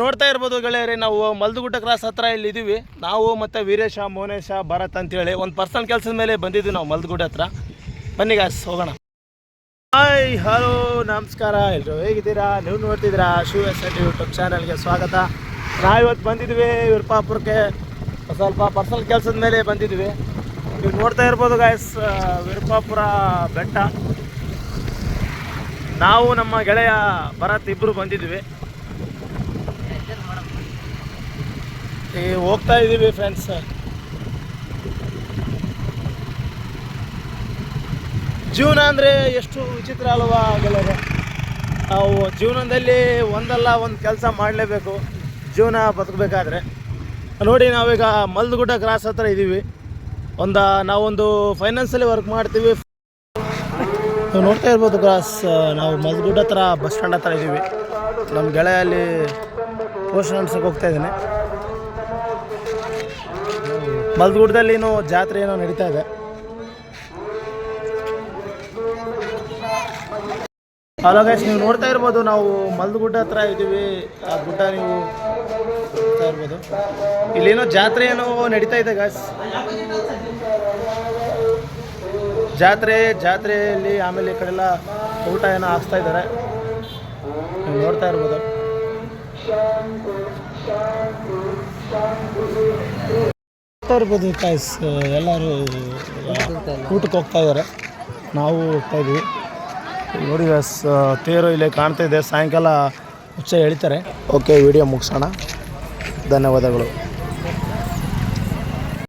ನೋಡ್ತಾ ಇರ್ಬೋದು ಗೆಳೆಯರೆ, ನಾವು ಮಲ್ದುಗುಡ್ಡ ಕ್ರಾಸ್ ಹತ್ರ ಇಲ್ಲಿ ಇದ್ದೀವಿ ನಾವು ಮತ್ತು ವೀರೇಶ, ಮೋನೇಶ ಭರತ್ ಅಂತೇಳಿ ಒಂದು ಪರ್ಸನಲ್ ಕೆಲಸದ ಮೇಲೆ ಬಂದಿದ್ವಿ ನಾವು ಮಲ್ದುಗುಡ್ಡ ಹತ್ರ. ಬನ್ನಿ ಗಾಸ್ ಹೋಗೋಣ. ಹಾಯ್ ಹಲೋ ನಮಸ್ಕಾರ. ಎಲ್ಲರೂ ಹೇಗಿದ್ದೀರಾ? ನೀವು ನೋಡ್ತಿದ್ದೀರಾ ಶಿವ ಎಸ್ ಯೂಟ್ಯೂಬ್ ಚಾನಲ್ಗೆ ಸ್ವಾಗತ. ನಾವಿವತ್ತು ಬಂದಿದ್ವಿ ವಿರುಪಾಪುರಕ್ಕೆ. ಸ್ವಲ್ಪ ಪರ್ಸನಲ್ ಕೆಲಸದ ಮೇಲೆ ಬಂದಿದ್ವಿ ನೀವು ನೋಡ್ತಾ ಇರ್ಬೋದು ಗಾಯಸ್ ವಿರ್ಪಾಪುರ ಬೆಟ್ಟ. ನಾವು ನಮ್ಮ ಗೆಳೆಯ ಭರತ್ ಇಬ್ಬರು ಬಂದಿದ್ವಿ ಈ ಹೋಗ್ತಾ ಇದ್ದೀವಿ ಫ್ರೆಂಡ್ಸ್ ಜೀವನ ಅಂದರೆ ಎಷ್ಟು ವಿಚಿತ್ರ ಅಲ್ವಾ ಗೆಳೆಯರೆ? ನಾವು ಜೀವನದಲ್ಲಿ ಒಂದಲ್ಲ ಒಂದು ಕೆಲಸ ಮಾಡಲೇಬೇಕು. ಜೀವನ ಬದುಕಬೇಕಾದ್ರೆ. ನೋಡಿ, ನಾವೀಗ ಮಲ್ದಗುಡ್ಡ ಕ್ರಾಸ್ ಹತ್ರ ಇದ್ದೀವಿ ಒಂದು, ನಾವೊಂದು ಫೈನಾನ್ಸಲ್ಲಿ ವರ್ಕ್ ಮಾಡ್ತೀವಿ. ನೋಡ್ತಾ ಇರ್ಬೋದು ಕ್ರಾಸ್ ನಾವು ಮಲ್ದಗುಡ್ಡ ಹತ್ರ, ಬಸ್ ಸ್ಟ್ಯಾಂಡ್ ಹತ್ರ ಇದ್ದೀವಿ ನಮ್ಮ ಗೆಳೆಯಲ್ಲಿ ಪೋಷನ್ ಅನ್ಸಕ್ಕೆ ಹೋಗ್ತಾ ಇದ್ದೀನಿ. ಮಲ್ದುಗುಡ್ಡದಲ್ಲಿ ಏನೋ ಜಾತ್ರೆ ಏನೋ ನಡೀತಾ ಇದೆ. ಹಲೋ ಗೈಸ್ ನೀವು ನೋಡ್ತಾ ಇರ್ಬೋದು, ನಾವು ಮಲ್ದಗುಡ್ಡ ಹತ್ರ ಇದ್ದೀವಿ. ಆ ಗುಡ್ಡ ನೀವು ನೋಡ್ತಾ ಇರ್ಬೋದು. ಇಲ್ಲೇನೋ ಜಾತ್ರೆ ಏನೋ ನಡೀತಾ ಇದೆ ಗೈಸ್ ಜಾತ್ರೆ, ಜಾತ್ರೆಯಲ್ಲಿ ಆಮೇಲೆ ಈ ಕಡೆಲ್ಲ ಊಟ ಏನೋ ಹಾಕ್ಸ್ತಾ ಇದ್ದಾರೆ. ನೋಡ್ತಾ ಇರ್ಬೋದು. ಇರ್ಬೋದು ಕಾಯ್ಸ್ ಎಲ್ಲರೂ ಊಟಕ್ಕೆ ಹೋಗ್ತಾ ಇದ್ದಾರೆ. ನಾವು ಹೋಗ್ತಾ ಇದ್ದೀವಿ. ನೋಡಿ ತೇರು ಇಲ್ಲೇ ಕಾಣ್ತಾ ಇದೆ. ಸಾಯಂಕಾಲ ಹುಚ್ಚ ಎಳಿತಾರೆ. ಓಕೆ ವಿಡಿಯೋ ಮುಗಿಸೋಣ. ಧನ್ಯವಾದಗಳು.